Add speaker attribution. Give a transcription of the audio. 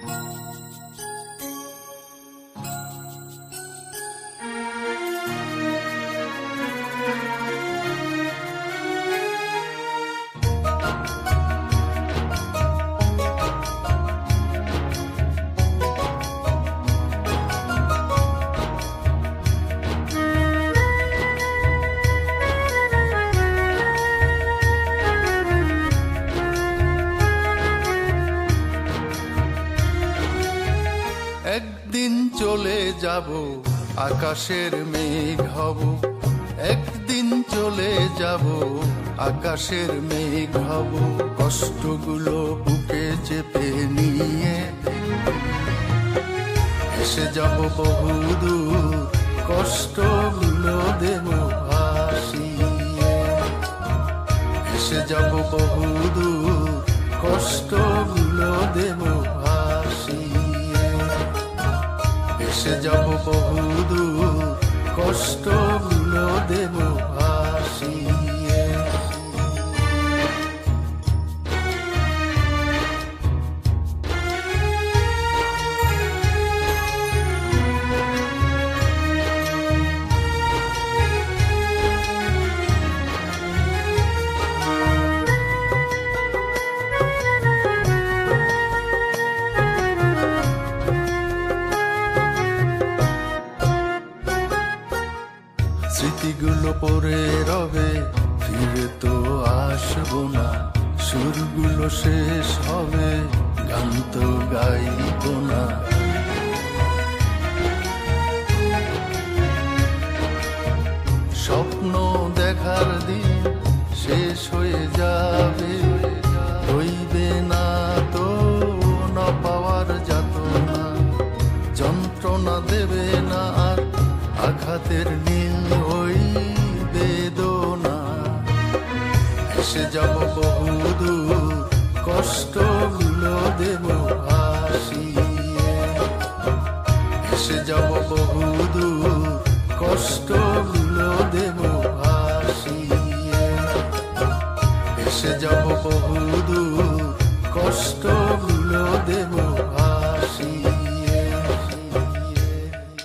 Speaker 1: Thank you. একদিন চলে যাব, আকাশের মেঘ হব। একদিন চলে যাব, আকাশের মেঘ হব। কষ্টগুলো বুকে চেপে নিয়ে এসে যাব বহুদূর। কষ্টগুলো দেব এসে যাব বহুদূর কষ্ট দেব স্মৃতিগুলো পরে রবে, ফিরে তো আসব না। সুরগুলো শেষ হবে, গান তো গাইবো না। স্বপ্ন দেখার দিন শেষ হয়ে যাবে। হইবে না তো, না পাওয়ার যাত না যন্ত্রণা দেবে না আর আঘাতের নীল এসে যাব বহুদূর কষ্টগুলো দেব আসি সে যাব বহুদূর কষ্টগুলো দেব আসি এসে যাব বহুদূর কষ্টগুলো দেব